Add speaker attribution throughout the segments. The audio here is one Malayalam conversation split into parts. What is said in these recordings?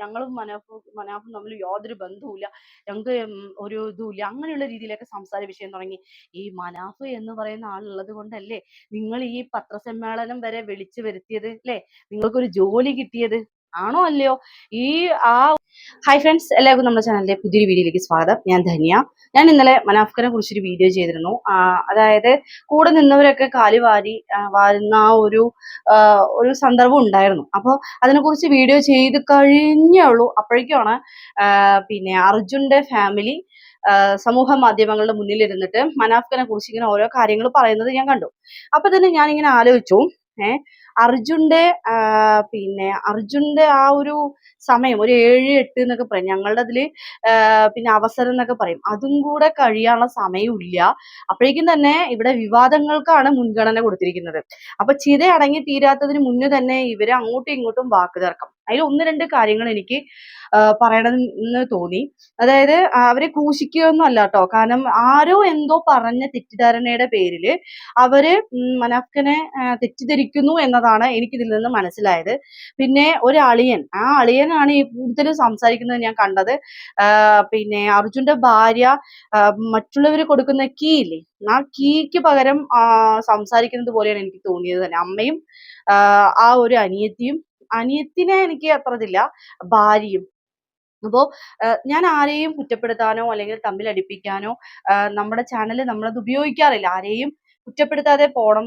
Speaker 1: ഞങ്ങളും മനാഫും മനാഫും തമ്മിൽ യാതൊരു ബന്ധവുമില്ല. ഞങ്ങൾക്ക് ഒരു ഇതുമില്ല. അങ്ങനെയുള്ള രീതിയിലൊക്കെ സംസാര വിഷയം തുടങ്ങി. ഈ മനാഫ് എന്ന് പറയുന്ന ആളുള്ളത് കൊണ്ടല്ലേ നിങ്ങൾ ഈ പത്രസമ്മേളനം വരെ വിളിച്ചു വരുത്തിയത് അല്ലേ? നിങ്ങൾക്കൊരു ജോലി കിട്ടിയത്. ആണോ അല്ലയോ? ഈ ആ ഹായ് ഫ്രണ്ട്സ് എല്ലാവർക്കും നമ്മുടെ ചാനലിലെ പുതിയൊരു വീഡിയോയിലേക്ക് സ്വാഗതം. ഞാൻ ധന്യ. ഞാൻ ഇന്നലെ മനാഫ്ഖനെ കുറിച്ചൊരു വീഡിയോ ചെയ്തിരുന്നു. അതായത് കൂടെ നിന്നവരൊക്കെ കാലി വാരി വാരുന്ന ആ ഒരു ഒരു സന്ദർഭം ഉണ്ടായിരുന്നു. അപ്പോൾ അതിനെക്കുറിച്ച് വീഡിയോ ചെയ്ത് കഴിഞ്ഞേ ഉള്ളൂ. അപ്പോഴേക്കുമാണ് പിന്നെ അർജുന്റെ ഫാമിലി സമൂഹ മാധ്യമങ്ങളുടെ മുന്നിൽ ഇരുന്നിട്ട് മനാഫ്ഖനെ കുറിച്ച് ഇങ്ങനെ ഓരോ കാര്യങ്ങൾ പറയുന്നത് ഞാൻ കണ്ടു. അപ്പൊ തന്നെ ഞാൻ ഇങ്ങനെ ആലോചിച്ചു ഏഹ് അർജുന്റെ പിന്നെ അർജുന്റെ ആ ഒരു സമയം ഒരു ഏഴ് എട്ട് എന്നൊക്കെ പറയും. ഞങ്ങളുടെ അതിൽ പിന്നെ അവസരം എന്നൊക്കെ പറയും. അതും കൂടെ കഴിയാനുള്ള സമയമില്ല. അപ്പോഴേക്കും തന്നെ ഇവിടെ വിവാദങ്ങൾക്കാണ് മുൻഗണന കൊടുത്തിരിക്കുന്നത്. അപ്പൊ ചിത അടങ്ങി തീരാത്തതിന് മുന്നേ തന്നെ ഇവർ അങ്ങോട്ടും ഇങ്ങോട്ടും വാക്ക് തർക്കം. അതിൽ ഒന്ന് രണ്ട് കാര്യങ്ങൾ എനിക്ക് പറയണമെന്ന് തോന്നി. അതായത് അവരെ ക്രൂശിക്കുകയൊന്നും അല്ല കേട്ടോ. കാരണം ആരോ എന്തോ പറഞ്ഞ തെറ്റിദ്ധാരണയുടെ പേരിൽ അവർ മനാഫ്കനെ തെറ്റിദ്ധരിക്കുന്നു എന്നതാണ് എനിക്കിതിൽ നിന്ന് മനസ്സിലായത്. പിന്നെ ഒരു അളിയൻ. ആ അളിയനാണ് ഈ കൂടുതലും സംസാരിക്കുന്നത് ഞാൻ കണ്ടത്. പിന്നെ അർജുന്റെ ഭാര്യ മറ്റുള്ളവർ കൊടുക്കുന്ന കീ ഇല്ലേ? ആ കീക്ക് പകരം സംസാരിക്കുന്നത് പോലെയാണ് എനിക്ക് തോന്നിയത് തന്നെ. അമ്മയും ആ ഒരു അനിയത്തിയും അനിയത്തിനെ എനിക്ക് അത്ര ഇതില്ല ഭാര്യയും. അപ്പോ ഏഹ് ഞാൻ ആരെയും കുറ്റപ്പെടുത്താനോ അല്ലെങ്കിൽ തമ്മിൽ അടിപ്പിക്കാനോ നമ്മുടെ ചാനൽ നമ്മളത് ഉപയോഗിക്കാറില്ല. ആരെയും കുറ്റപ്പെടുത്താതെ പോണം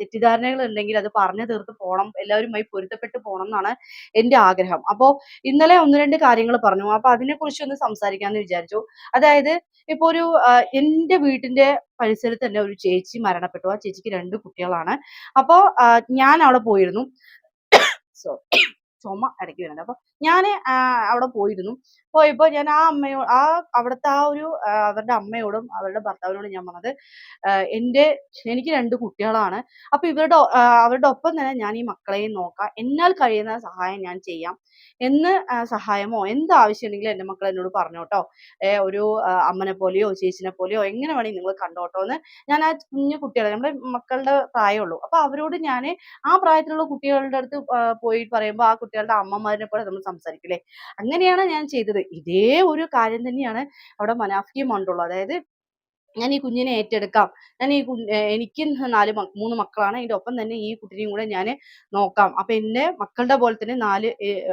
Speaker 1: തെറ്റിദ്ധാരണകൾ ഉണ്ടെങ്കിൽ അത് പറഞ്ഞു തീർത്ത് പോണം എല്ലാവരുമായി പൊരുത്തപ്പെട്ട് പോണം എന്നാണ് എന്റെ ആഗ്രഹം. അപ്പോൾ ഇന്നലെ ഒന്ന് രണ്ട് കാര്യങ്ങൾ പറഞ്ഞു. അപ്പൊ അതിനെ കുറിച്ച് ഒന്ന് സംസാരിക്കാന്ന് വിചാരിച്ചു. അതായത് ഇപ്പൊ ഒരു എന്റെ എന്റെ വീട്ടിന്റെ പരിസരത്ത് തന്നെ ഒരു ചേച്ചി മരണപ്പെട്ടു. ആ ചേച്ചിക്ക് രണ്ട് കുട്ടികളാണ്. അപ്പോൾ ഞാൻ അവിടെ പോയിരുന്നു. ചുമ ഇടയ്ക്ക് വരുന്നുണ്ട് അപ്പൊ ഞാൻ അവിടെ പോയിരുന്നു. പോയപ്പോ ഞാൻ ആ അമ്മയോ ആ അവിടുത്തെ ആ ഒരു അവരുടെ അമ്മയോടും അവരുടെ ഭർത്താവിനോടും ഞാൻ പറഞ്ഞത് എന്റെ എനിക്ക് രണ്ട് കുട്ടികളാണ്. അപ്പൊ ഇവരുടെ അവരുടെ ഒപ്പം തന്നെ ഞാൻ ഈ മക്കളെയും നോക്കാം. എന്നാൽ കഴിയുന്ന സഹായം ഞാൻ ചെയ്യാം. എന്ന് സഹായമോ എന്ത് ആവശ്യം ഉണ്ടെങ്കിലും എന്റെ മക്കൾ എന്നോട് പറഞ്ഞോട്ടോ. ഒരു അമ്മനെ പോലെയോ ചേച്ചിനെ പോലെയോ എങ്ങനെ വേണമെങ്കിൽ നിങ്ങൾ കണ്ടോട്ടോ എന്ന് ഞാൻ ആ കുഞ്ഞു കുട്ടികളെ നമ്മുടെ മക്കളുടെ പ്രായമുള്ളൂ. അപ്പൊ അവരോട് ഞാൻ ആ പ്രായത്തിലുള്ള കുട്ടികളുടെ അടുത്ത് പോയി പറയുമ്പോൾ ആ കുട്ടികളുടെ അമ്മമാരിനെ പോലെ നമ്മൾ സംസാരിക്കില്ലേ അങ്ങനെയാണ് ഞാൻ ചെയ്തത്. ഇതേ ഒരു കാര്യം തന്നെയാണ് അവിടെ മനാഫിയും ഉണ്ടുള്ളൂ അതായത് ഞാൻ ഈ കുഞ്ഞിനെ ഏറ്റെടുക്കാം. ഞാൻ ഈ എനിക്ക് നാല് മൂന്ന് മക്കളാണ്. എന്റെ ഒപ്പം തന്നെ ഈ കുട്ടിനെയും കൂടെ ഞാൻ നോക്കാം. അപ്പൊ എന്റെ മക്കളുടെ പോലെ തന്നെ നാല്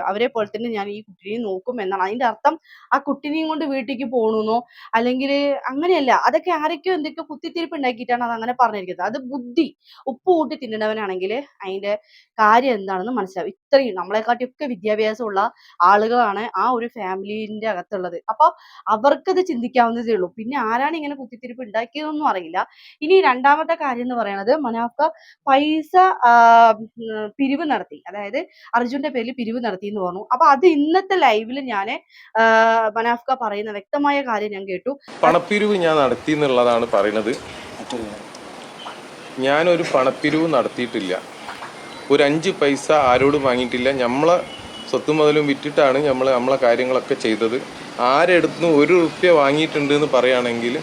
Speaker 1: അവരെ പോലെ തന്നെ ഞാൻ ഈ കുട്ടിനെയും നോക്കും എന്നാണ്. അതിന്റെ അർത്ഥം ആ കുട്ടിനെയും കൊണ്ട് വീട്ടിലേക്ക് പോകണമെന്നോ അല്ലെങ്കിൽ അങ്ങനെയല്ല അതൊക്കെ ആരൊക്കെയോ എന്തൊക്കെയോ കുത്തിത്തിരിപ്പ് ഉണ്ടാക്കിയിട്ടാണ് അത് അങ്ങനെ പറഞ്ഞിരിക്കുന്നത്. അത് ബുദ്ധി ഉപ്പ് കൂട്ടി തിന്നണവനാണെങ്കിൽ അതിന്റെ കാര്യം എന്താണെന്ന് മനസ്സിലാവും. ഇത്രയും നമ്മളെക്കാട്ടിയൊക്കെ വിദ്യാഭ്യാസമുള്ള ആളുകളാണ് ആ ഒരു ഫാമിലിന്റെ അകത്തുള്ളത്. അപ്പൊ അവർക്കത് ചിന്തിക്കാവുന്നതേ ഉള്ളൂ. പിന്നെ ആരാണ് ഇങ്ങനെ കുത്തിത്തിരിപ്പ് ഉണ്ടാക്കിയതൊന്നും അറിയില്ല. ഇനി രണ്ടാമത്തെ കാര്യം എന്ന് പറയുന്നത് മനാഫ്ക പൈസ പിരിവ് നടത്തി. അതായത് അർജുന്റെ പേരിൽ പിരിവ് നടത്തി എന്ന് പറഞ്ഞു. അപ്പൊ അത് ഇന്നത്തെ ലൈവിൽ ഞാൻ മനാഫ്ക പറയുന്ന വ്യക്തമായ കാര്യം ഞാൻ കേട്ടു.
Speaker 2: പണപ്പിരിവ് ഞാൻ നടത്തി എന്നുള്ളതാണ് പറയുന്നത്. ഞാനൊരു പണപ്പിരിവ് നടത്തിയിട്ടില്ല. ഒരു അഞ്ച് പൈസ ആരോടും വാങ്ങിയിട്ടില്ല. നമ്മളെ സ്വത്ത് മുതലും വിറ്റിട്ടാണ് നമ്മൾ നമ്മളെ കാര്യങ്ങളൊക്കെ ചെയ്തത്. ആരെടുത്തുനിന്ന് ഒരു റുപ്യ വാങ്ങിയിട്ടുണ്ട് എന്ന് പറയുകയാണെങ്കിൽ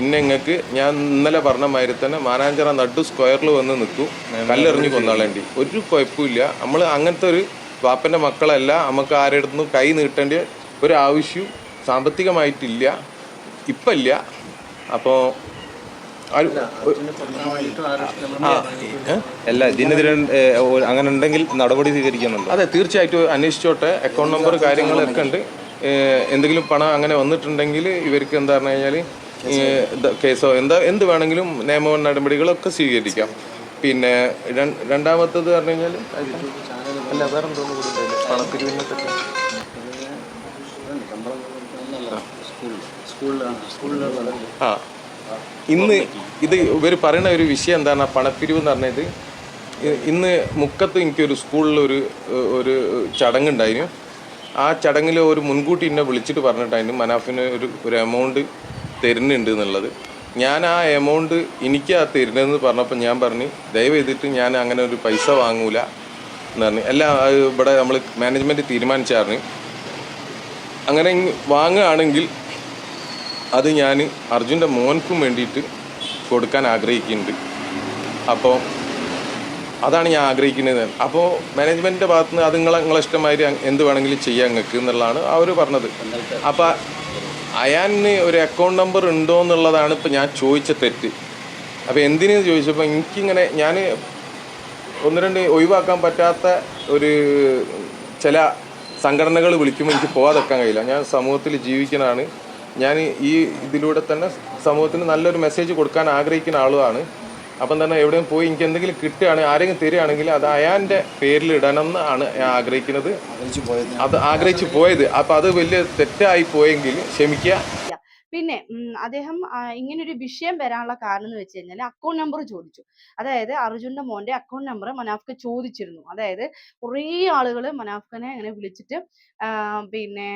Speaker 2: ഇന്നങ്ങൾക്ക് ഞാൻ ഇന്നലെ പറഞ്ഞ മാതിരി തന്നെ മാനാഞ്ചിറ നടു സ്ക്വയറിൽ വന്ന് നിൽക്കും. കല്ലെറിഞ്ഞു കൊന്നാളേണ്ടി ഒരു കുഴപ്പമില്ല. നമ്മൾ അങ്ങനത്തെ ഒരു വാപ്പന്റെ മക്കളല്ല. നമുക്ക് ആരെടുത്തുനിന്നും കൈ നീട്ടേണ്ട ഒരു ആവശ്യവും സാമ്പത്തികമായിട്ടില്ല. ഇപ്പം ഇല്ല അപ്പോൾ
Speaker 3: അല്ല ഇതിനെതിരെ അങ്ങനെ ഉണ്ടെങ്കിൽ നടപടി സ്വീകരിക്കുന്നുണ്ട്?
Speaker 2: അതെ തീർച്ചയായിട്ടും അന്വേഷിച്ചോട്ടെ. അക്കൗണ്ട് നമ്പർ കാര്യങ്ങളൊക്കെ ഉണ്ട്. എന്തെങ്കിലും പണം അങ്ങനെ വന്നിട്ടുണ്ടെങ്കിൽ ഇവർക്ക് എന്താ പറഞ്ഞു കഴിഞ്ഞാൽ കേസോ എന്താ എന്ത് വേണമെങ്കിലും നിയമ നടപടികളൊക്കെ സ്വീകരിക്കാം. പിന്നെ രണ്ടാമത്തത് പറഞ്ഞു കഴിഞ്ഞാൽ അല്ല വേറെ എന്തോന്ന് കൂടി ഉണ്ടായില്ലേ? പണപ്പിരിവിനെ പറ്റി ആ ഇന്ന് ഇത് ഇവർ പറയുന്ന ഒരു വിഷയം എന്താണ്? പണപ്പിരിവ് എന്ന് പറഞ്ഞത്. ഇന്ന് മുക്കത്ത് എനിക്കൊരു സ്കൂളിൽ ഒരു ഒരു ചടങ്ങുണ്ടായിരുന്നു. ആ ചടങ്ങിൽ ഒരു മുൻകൂട്ടി എന്നെ വിളിച്ചിട്ട് പറഞ്ഞിട്ടായിരുന്നു മനാഫിന് ഒരു ഒരു എമൗണ്ട് തരുന്നുണ്ട് എന്നുള്ളത്. ഞാൻ ആ എമൗണ്ട് എനിക്ക് ആ തരുന്നതെന്ന് പറഞ്ഞപ്പോൾ ഞാൻ പറഞ്ഞു ദയവ് ചെയ്തിട്ട് ഞാൻ അങ്ങനെ ഒരു പൈസ വാങ്ങൂല എന്ന് പറഞ്ഞു. എല്ലാം ഇവിടെ നമ്മൾ മാനേജ്മെന്റ് തീരുമാനിച്ചായിരുന്നു അങ്ങനെ വാങ്ങുകയാണെങ്കിൽ അത് ഞാൻ അർജുന്റെ മോൻക്കും വേണ്ടിയിട്ട് കൊടുക്കാൻ ആഗ്രഹിക്കുന്നുണ്ട്. അപ്പോൾ അതാണ് ഞാൻ ആഗ്രഹിക്കുന്നത്. അപ്പോൾ മാനേജ്മെന്റിന്റെ ഭാഗത്തുനിന്ന് അത് നിങ്ങളെ നിങ്ങളെ ഇഷ്ടമാതിരി എന്ത് വേണമെങ്കിലും ചെയ്യാൻ നിങ്ങൾക്ക് എന്നുള്ളതാണ് അവർ പറഞ്ഞത്. അപ്പോൾ അയാന് ഒരു അക്കൗണ്ട് നമ്പർ ഉണ്ടോ എന്നുള്ളതാണ് ഇപ്പോൾ ഞാൻ ചോദിച്ച തെറ്റ്. അപ്പോൾ എന്തിനു ചോദിച്ചപ്പോൾ എനിക്കിങ്ങനെ ഞാൻ ഒന്ന് രണ്ട് ഒഴിവാക്കാൻ പറ്റാത്ത ഒരു ചില സംഘടനകൾ വിളിക്കുമ്പോൾ എനിക്ക് പോകാതെക്കാൻ കഴിയില്ല. ഞാൻ സമൂഹത്തിൽ ജീവിക്കുന്നതാണ്. ഞാൻ ഈ ഇതിലൂടെ തന്നെ സമൂഹത്തിന് നല്ലൊരു മെസ്സേജ് കൊടുക്കാൻ ആഗ്രഹിക്കുന്ന ആളുമാണ്. അപ്പം തന്നെ എവിടെയും പോയി എനിക്ക് എന്തെങ്കിലും കിട്ടുകയാണെങ്കിൽ ആരെങ്കിലും തരികയാണെങ്കിൽ അത് അയാന്റെ പേരിൽ ഇടണമെന്ന് ആണ് ഞാൻ ആഗ്രഹിക്കുന്നത്. അത് ആഗ്രഹിച്ച് പോയത്. അപ്പം അത് വലിയ തെറ്റായി പോയെങ്കിൽ ക്ഷമിക്കുക.
Speaker 1: പിന്നെ അദ്ദേഹം ഇങ്ങനൊരു വിഷയം വരാനുള്ള കാരണം എന്ന് വെച്ച് കഴിഞ്ഞാൽ അക്കൗണ്ട് നമ്പർ ചോദിച്ചു. അതായത് അർജുന്റെ മോന്റെ അക്കൗണ്ട് നമ്പർ മനാഫ്ക ചോദിച്ചിരുന്നു. അതായത് കുറേ ആളുകൾ മനാഫ്കനെ ഇങ്ങനെ വിളിച്ചിട്ട് പിന്നെ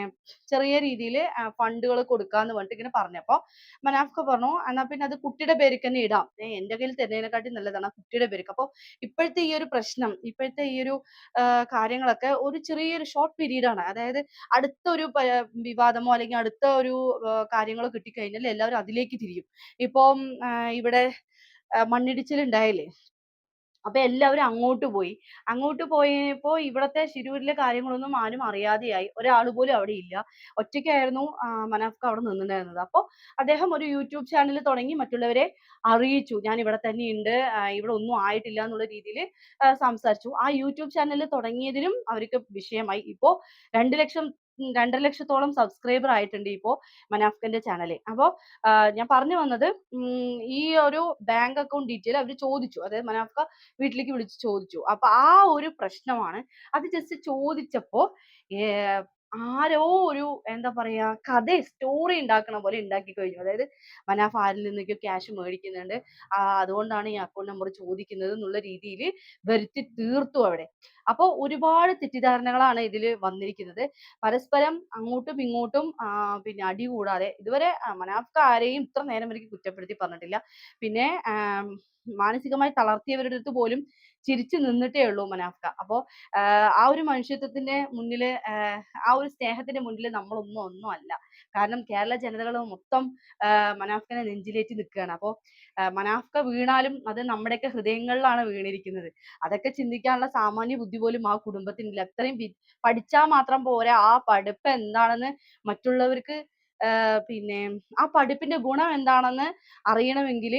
Speaker 1: ചെറിയ രീതിയിൽ ഫണ്ടുകൾ കൊടുക്കാന്ന് പറഞ്ഞിട്ട് ഇങ്ങനെ പറഞ്ഞപ്പോൾ മനാഫ്ക പറഞ്ഞു എന്നാ പിന്നെ അത് കുട്ടിയുടെ പേരിക്ക് തന്നെ ഇടാം. ഏ, എന്റെ കയ്യിൽ തരുന്നതിനെക്കാട്ടി നല്ലതാണ് കുട്ടിയുടെ പേരിക്ക്. അപ്പോൾ ഇപ്പോഴത്തെ ഈ ഒരു പ്രശ്നം ഇപ്പോഴത്തെ ഈ ഒരു കാര്യങ്ങളൊക്കെ ഒരു ചെറിയൊരു ഷോർട്ട് പീരീഡാണ് അതായത് അടുത്ത ഒരു വിവാദമോ അല്ലെങ്കിൽ അടുത്ത ഒരു ആ, കാര്യങ്ങളോ കിട്ടിക്കഴിഞ്ഞാൽ എല്ലാവരും അതിലേക്ക് തിരിയും. ഇപ്പം ഇവിടെ മണ്ണിടിച്ചിൽ ഉണ്ടായില്ലേ അപ്പൊ എല്ലാവരും അങ്ങോട്ട് പോയി. അങ്ങോട്ട് പോയപ്പോ ഇവിടത്തെ ശിരൂരിലെ കാര്യങ്ങളൊന്നും ആരും അറിയാതെയായി. ഒരാൾ പോലും അവിടെ ഇല്ല. ഒറ്റയ്ക്കായിരുന്നു മനാഫ്ക അവിടെ നിന്നിട്ടുണ്ടായിരുന്നത്. അപ്പൊ അദ്ദേഹം ഒരു യൂട്യൂബ് ചാനൽ തുടങ്ങി മറ്റുള്ളവരെ അറിയിച്ചു. ഞാൻ ഇവിടെ തന്നെ ഉണ്ട് ഇവിടെ ഒന്നും ആയിട്ടില്ല എന്നുള്ള രീതിയിൽ സംസാരിച്ചു. ആ യൂട്യൂബ് ചാനൽ തുടങ്ങിയതിനും അവർക്ക് വിഷയമായി. ഇപ്പോ രണ്ട് ലക്ഷം രണ്ടര ലക്ഷത്തോളം സബ്സ്ക്രൈബർ ആയിട്ടുണ്ട് ഇപ്പോ മനാഫ്കന്റെ ചാനലിൽ അപ്പോ ഞാൻ പറഞ്ഞു വന്നത് ഈ ഒരു ബാങ്ക് അക്കൗണ്ട് ഡീറ്റെയിൽ അവർ ചോദിച്ചു. അതായത് മനാഫ്ക വീട്ടിലേക്ക് വിളിച്ച് ചോദിച്ചു. അപ്പൊ ആ ഒരു പ്രശ്നമാണ്. അത് ജസ്റ്റ് ചോദിച്ചപ്പോ ആരോ ഒരു എന്താ പറയാ കഥ സ്റ്റോറി ഉണ്ടാക്കുന്ന പോലെ ഉണ്ടാക്കി കഴിഞ്ഞു. അതായത് മനാഫ് ആരിൽ നിന്നൊക്കെ ക്യാഷ് മേടിക്കുന്നുണ്ട്. അതുകൊണ്ടാണ് ഈ അക്കൗണ്ട് നമ്പർ ചോദിക്കുന്നത് എന്നുള്ള രീതിയിൽ വരുത്തി തീർത്തു അവിടെ. അപ്പോൾ ഒരുപാട് തെറ്റിദ്ധാരണകളാണ് ഇതിൽ വന്നിരിക്കുന്നത്. പരസ്പരം അങ്ങോട്ടും ഇങ്ങോട്ടും പിന്നെ അടി കൂടാതെ ഇതുവരെ മനാഫ്ക ആരെയും ഇത്ര നേരം വരെ കുറ്റപ്പെടുത്തി പറഞ്ഞിട്ടില്ല. പിന്നെ മാനസികമായി തളർത്തിയവരുടെ അടുത്ത് പോലും ചിരിച്ചു നിന്നിട്ടേ ഉള്ളൂ മനാഫ്ക. അപ്പോ ആ ഒരു മനുഷ്യത്വത്തിന്റെ മുന്നിൽ ആ ഒരു സ്നേഹത്തിന്റെ മുന്നിൽ നമ്മളൊന്നും ഒന്നും അല്ല. കാരണം കേരള ജനതകൾ മൊത്തം മനാഫ്കനെ നെഞ്ചിലേറ്റി നിൽക്കുകയാണ്. അപ്പോൾ മനാഫ്ക വീണാലും അത് നമ്മുടെയൊക്കെ ഹൃദയങ്ങളിലാണ് വീണിരിക്കുന്നത്. അതൊക്കെ ചിന്തിക്കാനുള്ള സാമാന്യ ബുദ്ധി പോലും ആ കുടുംബത്തിനില്ല. അത്രയും പഠിച്ചാൽ മാത്രം പോരാ. ആ പഠിപ്പ് എന്താണെന്ന് മറ്റുള്ളവർക്ക് പിന്നെ ആ പഠിപ്പിന്റെ ഗുണം എന്താണെന്ന് അറിയണമെങ്കിൽ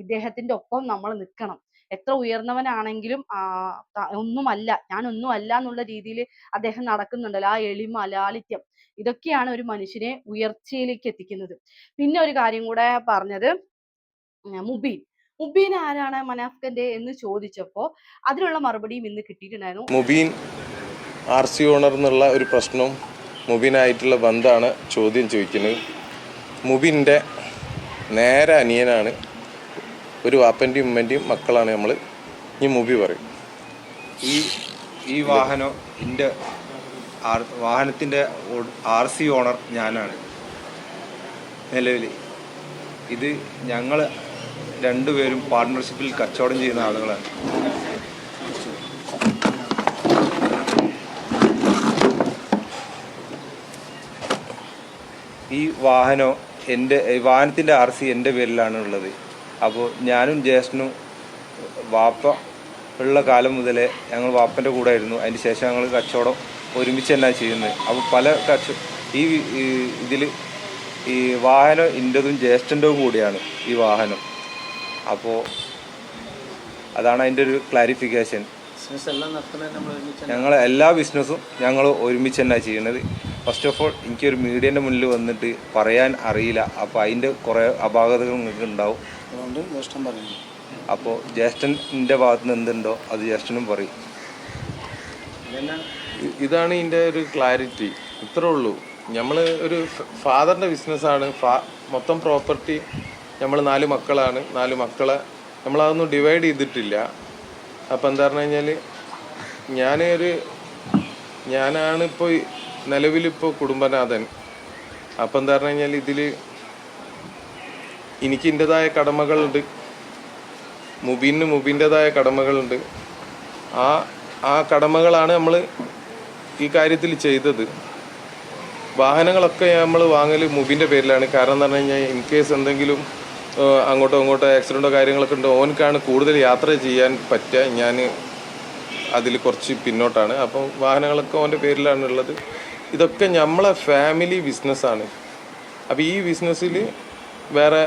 Speaker 1: ഇദ്ദേഹത്തിന്റെ ഒപ്പം നമ്മൾ നിൽക്കണം. എത്ര ഉയർന്നവനാണെങ്കിലും ഒന്നുമല്ല ഞാൻ ഒന്നുമല്ല എന്നുള്ള രീതിയിൽ അദ്ദേഹം നടക്കുന്നുണ്ടല്ലോ ആ എളിമ ലാളിത്യം ഇതൊക്കെയാണ് ഒരു മനുഷ്യനെ ഉയർച്ചയിലേക്ക് എത്തിക്കുന്നത്. പിന്നെ ഒരു കാര്യം കൂടെ പറഞ്ഞത് മുബീൻ. മുബീൻ ആരാണ് മനാഫ്കന്റെ എന്ന് ചോദിച്ചപ്പോ അതിനുള്ള മറുപടിയും ഇന്ന് കിട്ടിയിട്ടുണ്ടായിരുന്നു.
Speaker 2: മുബീൻ ആർ സി ഓണർ എന്നുള്ള ഒരു പ്രശ്നവും മുബീനായിട്ടുള്ള ബന്ധമാണ് ചോദ്യം ചോദിക്കുന്നത്. മുബീന്റെ നേരെ അനിയനാണ് ഒരു വാപ്പന്റെയും ഉമ്മന്റെയും മക്കളാണ് നമ്മൾ ഈ മൂവി പറയും.
Speaker 3: ഈ ഈ വാഹനം എന്റെ വാഹനത്തിന്റെ ആർ സി ഓണർ ഞാനാണ്. നിലവിൽ ഇത് ഞങ്ങൾ രണ്ടുപേരും പാർട്ട്ണർഷിപ്പിൽ കച്ചവടം ചെയ്യുന്ന ആളുകളാണ്. ഈ വാഹനം എന്റെ വാഹനത്തിന്റെ ആർ സി എന്റെ പേരിലാണ് ഉള്ളത് അപ്പോൾ ഞാനും ജ്യേഷ്ഠനും വാപ്പ ഉള്ള കാലം മുതലേ ഞങ്ങൾ വാപ്പന്റെ കൂടെ ആയിരുന്നു അതിന് ശേഷം ഞങ്ങൾ കച്ചവടം ഒരുമിച്ച് തന്നെ ചെയ്യുന്നത്. അപ്പോൾ പല കച്ച ഈ ഇതിൽ ഈ വാഹനം എന്റെതും ജ്യേഷ്ഠന്റെതും കൂടിയാണ് ഈ വാഹനം. അപ്പോൾ അതാണ് അതിന്റെ ഒരു ക്ലാരിഫിക്കേഷൻ ഞങ്ങൾ എല്ലാ ബിസിനസ്സും ഞങ്ങൾ ഒരുമിച്ച് തന്നെ ചെയ്യുന്നത്. ഫസ്റ്റ് ഓഫ് ഓൾ എനിക്കൊരു മീഡിയന്റെ മുന്നിൽ വന്നിട്ട് പറയാൻ അറിയില്ല. അപ്പോൾ അതിന്റെ കുറേ അപാകതകൾ നിങ്ങൾക്ക് ഉണ്ടാവും.
Speaker 4: അതുകൊണ്ട് ജ്യേഷ്ഠൻ പറയുന്നു.
Speaker 3: അപ്പോൾ ജ്യേഷ്ഠന്റെ ഭാഗത്ത് നിന്ന് എന്തുണ്ടോ അത് ജ്യേഷ്ഠനും പറയും.
Speaker 2: ഇതാണ് ഇതിന്റെ ഒരു ക്ലാരിറ്റി ഇത്രേ ഉള്ളൂ. നമ്മൾ ഒരു ഫാദറിന്റെ ബിസിനസ്സാണ് ഫാ മൊത്തം പ്രോപ്പർട്ടി നമ്മൾ നാല് മക്കളാണ്. നാല് മക്കളെ നമ്മളതൊന്നും ഡിവൈഡ് ചെയ്തിട്ടില്ല. അപ്പം എന്താ പറഞ്ഞു കഴിഞ്ഞാൽ ഞാൻ ഒരു ഞാനാണ് ഇപ്പോൾ നിലവിലിപ്പോൾ കുടുംബനാഥൻ. അപ്പം എന്താ പറഞ്ഞു കഴിഞ്ഞാൽ ഇതിൽ എനിക്ക് എന്റെതായ കടമകളുണ്ട്. മുബീന് മുബീന്റെതായ കടമകളുണ്ട്. ആ ആ കടമകളാണ് നമ്മൾ ഈ കാര്യത്തിൽ ചെയ്തത്. വാഹനങ്ങളൊക്കെ നമ്മൾ വാങ്ങൽ മുബിന്റെ പേരിലാണ്. കാരണം എന്ന് പറഞ്ഞു കഴിഞ്ഞാൽ ഇൻ കേസ് എന്തെങ്കിലും അങ്ങോട്ടോ അങ്ങോട്ടോ ആക്സിഡന്റോ കാര്യങ്ങളൊക്കെ ഉണ്ട് ഓനക്കാണ് കൂടുതൽ യാത്ര ചെയ്യാൻ പറ്റുക ഞാൻ അതിൽ കുറച്ച് പിന്നോട്ടാണ്. അപ്പം വാഹനങ്ങളൊക്കെ ഓന്റെ പേരിലാണ് ഉള്ളത്. ഇതൊക്കെ നമ്മളെ ഫാമിലി ബിസിനസ്സാണ്. അപ്പോൾ ഈ ബിസിനസ്സിൽ വേറെ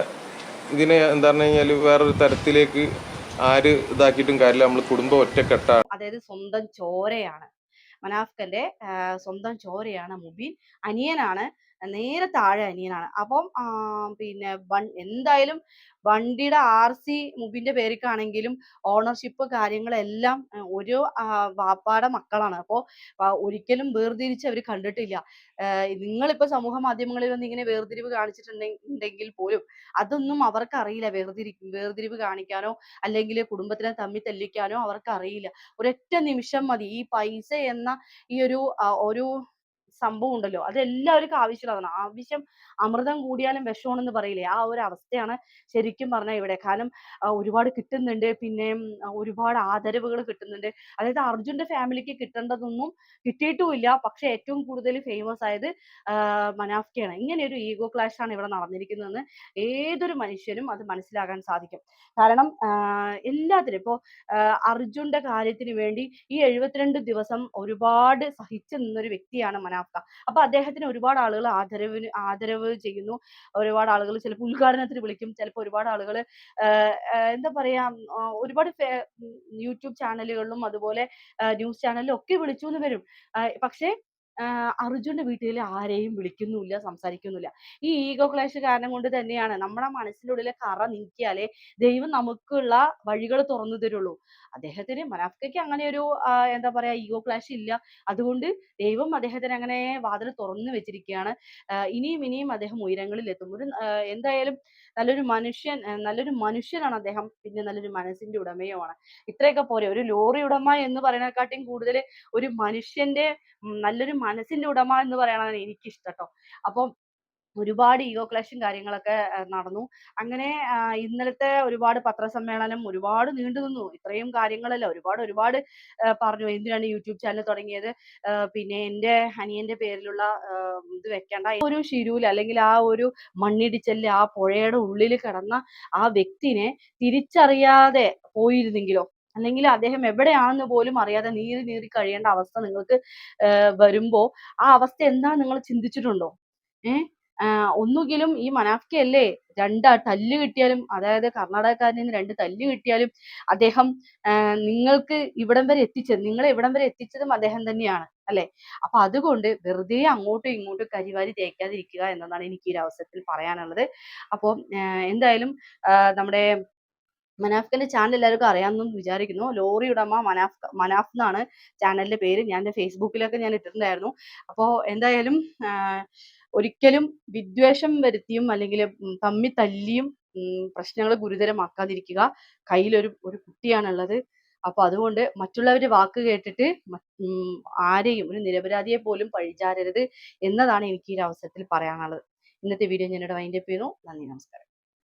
Speaker 2: ഇതിനെ എന്താ പറഞ്ഞു കഴിഞ്ഞാൽ വേറൊരു തരത്തിലേക്ക് ആര് ഇതാക്കിയിട്ടും കാര്യമില്ല. നമ്മൾ കുടുംബം ഒറ്റക്കെട്ടാണ്.
Speaker 1: അതായത് സ്വന്തം ചോരയാണ്. മനാഫ്കന്റെ സ്വന്തം ചോരയാണ് മുബീൻ. അനിയനാണ് നേരെ താഴെ അനിയനാണ്. അപ്പം പിന്നെ എന്തായാലും വണ്ടിയുടെ ആർ സി മുബിന്റെ പേരിക്കാണെങ്കിലും ഓണർഷിപ്പ് കാര്യങ്ങളെല്ലാം ഒരു വാപ്പാടെ മക്കളാണ്. അപ്പോൾ ഒരിക്കലും വേർതിരിച്ച് അവർ കണ്ടിട്ടില്ല. നിങ്ങൾ നിങ്ങളിപ്പോ സമൂഹ മാധ്യമങ്ങളിൽ വന്ന് ഇങ്ങനെ വേർതിരിവ് കാണിച്ചിട്ടുണ്ടെങ്കിൽ പോലും അതൊന്നും അവർക്ക് അറിയില്ല വേർതിരി വേർതിരിവ് കാണിക്കാനോ അല്ലെങ്കിൽ കുടുംബത്തിനെ തമ്മിൽ തല്ലിക്കാനോ അവർക്ക് അറിയില്ല ഒരൊറ്റ നിമിഷം മതി. ഈ പൈസ എന്ന ഈ ഒരു ഒരു സംഭവം ഉണ്ടല്ലോ. അത് എല്ലാവർക്കും ആവശ്യമുള്ളതാണ് ആവശ്യം അമൃതം കൂടിയാലും വിഷമാണെന്ന് പറയില്ലേ? ആ ഒരു അവസ്ഥയാണ് ശരിക്കും പറഞ്ഞാൽ ഇവിടെ. കാരണം ഒരുപാട് കിട്ടുന്നുണ്ട്. പിന്നെ ഒരുപാട് ആദരവുകൾ കിട്ടുന്നുണ്ട്. അതായത് അർജുന്റെ ഫാമിലിക്ക് കിട്ടേണ്ടതൊന്നും കിട്ടിയിട്ടുമില്ല. പക്ഷെ ഏറ്റവും കൂടുതൽ ഫേമസ് ആയത് മനാഫ്കയാണ്. ഇങ്ങനെ ഒരു ഈഗോ ക്ലാഷ് ആണ് ഇവിടെ നടന്നിരിക്കുന്നതെന്ന് ഏതൊരു മനുഷ്യനും അത് മനസ്സിലാക്കാൻ സാധിക്കും. കാരണം എല്ലാത്തിനും ഇപ്പോ ആഹ് അർജുന്റെ കാര്യത്തിന് വേണ്ടി ഈ എഴുപത്തിരണ്ട് ദിവസം ഒരുപാട് സഹിച്ചു നിന്നൊരു വ്യക്തിയാണ് മനാഫ്ക അപ്പൊ അദ്ദേഹത്തിന് ഒരുപാട് ആളുകൾ ആദരവിന് ആദരവ് ചെയ്യുന്നു. ഒരുപാട് ആളുകൾ ചിലപ്പോൾ ഉദ്ഘാടനത്തിന് വിളിക്കും. ചിലപ്പോൾ ഒരുപാട് ആളുകൾ എന്താ പറയാ ഒരുപാട് യൂട്യൂബ് ചാനലുകളിലും അതുപോലെ ന്യൂസ് ചാനലിലും ഒക്കെ വിളിച്ചു എന്ന് വരും പക്ഷേ ആഹ് അർജുന്റെ വീട്ടിൽ ആരെയും വിളിക്കുന്നുമില്ല സംസാരിക്കുന്നില്ല ഈ ഈഗോ ക്ലാഷ് കാരണം കൊണ്ട് തന്നെയാണ് നമ്മുടെ മനസ്സിന്റെ ഉള്ളിലെ കറ നീക്കിയാലേ ദൈവം നമുക്കുള്ള വഴികൾ തുറന്നു തരുള്ളൂ. അദ്ദേഹത്തിന് മനാഫ്കയ്ക്ക് അങ്ങനെ ഒരു എന്താ പറയാ ഈഗോ ക്ലാഷ് ഇല്ല. അതുകൊണ്ട് ദൈവം അദ്ദേഹത്തിന് അങ്ങനെ വാതിൽ തുറന്നു വെച്ചിരിക്കുകയാണ്. ഇനിയും ഇനിയും അദ്ദേഹം ഉയരങ്ങളിൽ എത്തും. ഒരു എന്തായാലും നല്ലൊരു മനുഷ്യൻ നല്ലൊരു മനുഷ്യനാണ് അദ്ദേഹം. പിന്നെ നല്ലൊരു മനസ്സിന്റെ ഉടമയുമാണ്. ഇത്രയൊക്കെ പോരെ. ഒരു ലോറി ഉടമ എന്ന് പറയുന്നതിനെക്കാട്ടിയും കൂടുതൽ ഒരു മനുഷ്യന്റെ നല്ലൊരു മനസ്സിന്റെ ഉടമ എന്ന് പറയണതാണ് എനിക്ക് ഇഷ്ടം കേട്ടോ അപ്പം ഒരുപാട് ഈഗോ ക്ലാഷും കാര്യങ്ങളൊക്കെ നടന്നു. അങ്ങനെ ഇന്നലത്തെ ഒരുപാട് പത്രസമ്മേളനം ഒരുപാട് നീണ്ടു നിന്നു. ഇത്രയും കാര്യങ്ങളല്ല ഒരുപാട് ഒരുപാട് പറഞ്ഞു. എന്തിനാണ് യൂട്യൂബ് ചാനൽ തുടങ്ങിയത്? പിന്നെ എന്റെ അനിയന്റെ പേരിലുള്ള ഇത് വെക്കേണ്ട. ഒരു ശിരൂൽ അല്ലെങ്കിൽ ആ ഒരു മണ്ണിടിച്ചൽ ആ പുഴയുടെ ഉള്ളിൽ കിടന്ന ആ വ്യക്തിനെ തിരിച്ചറിയാതെ പോയിരുന്നെങ്കിലോ? അല്ലെങ്കിൽ അദ്ദേഹം എവിടെയാണെന്ന് പോലും അറിയാതെ നീറി നീറി കഴിയേണ്ട അവസ്ഥ നിങ്ങൾക്ക് വരുമ്പോ ആ അവസ്ഥ എന്താ നിങ്ങൾ ചിന്തിച്ചിട്ടുണ്ടോ? ഏഹ് ഒന്നുകിലും ഈ മനാഫ്കയല്ലേ രണ്ട് തല്ല് കിട്ടിയാലും അതായത് കർണാടകക്കാരിൽ നിന്ന് രണ്ട് തല്ല് കിട്ടിയാലും അദ്ദേഹം നിങ്ങൾക്ക് ഇവിടം വരെ എത്തിച്ചത് നിങ്ങളെ ഇവിടം വരെ എത്തിച്ചതും അദ്ദേഹം തന്നെയാണ് അല്ലെ? അപ്പൊ അതുകൊണ്ട് വെറുതെ അങ്ങോട്ടും ഇങ്ങോട്ടും കരിവാരി തേക്കാതിരിക്കുക എന്നതാണ് എനിക്ക് ഈ ഒരു അവസരത്തിൽ പറയാനുള്ളത്. അപ്പോൾ എന്തായാലും നമ്മുടെ മനാഫ്കന്റെ ചാനൽ എല്ലാവർക്കും അറിയാമെന്ന് വിചാരിക്കുന്നു. ലോറി ഉടമ മനാഫ് മനാഫ് എന്നാണ് ചാനലിന്റെ പേര്. ഞാൻ എന്റെ ഫേസ്ബുക്കിലൊക്കെ ഞാൻ ഇട്ടിട്ടുണ്ടായിരുന്നു. അപ്പോൾ എന്തായാലും ഒരിക്കലും വിദ്വേഷം വരുത്തിയും അല്ലെങ്കിൽ തമ്മി തല്ലിയും പ്രശ്നങ്ങൾ ഗുരുതരമാക്കാതിരിക്കുക കയ്യിലൊരു ഒരു കുട്ടിയാണുള്ളത്. അപ്പൊ അതുകൊണ്ട് മറ്റുള്ളവരുടെ വാക്ക് കേട്ടിട്ട് ആരെയും ഒരു നിരപരാധിയെ പോലും പഴിചാരരുത് എന്നതാണ് എനിക്ക് ഈ ഒരു അവസരത്തിൽ പറയാനുള്ളത്. ഇന്നത്തെ വീഡിയോ ഞാനിവിടെ വൈൻഡപ്പ് ചെയ്യുന്നു. നന്ദി നമസ്കാരം.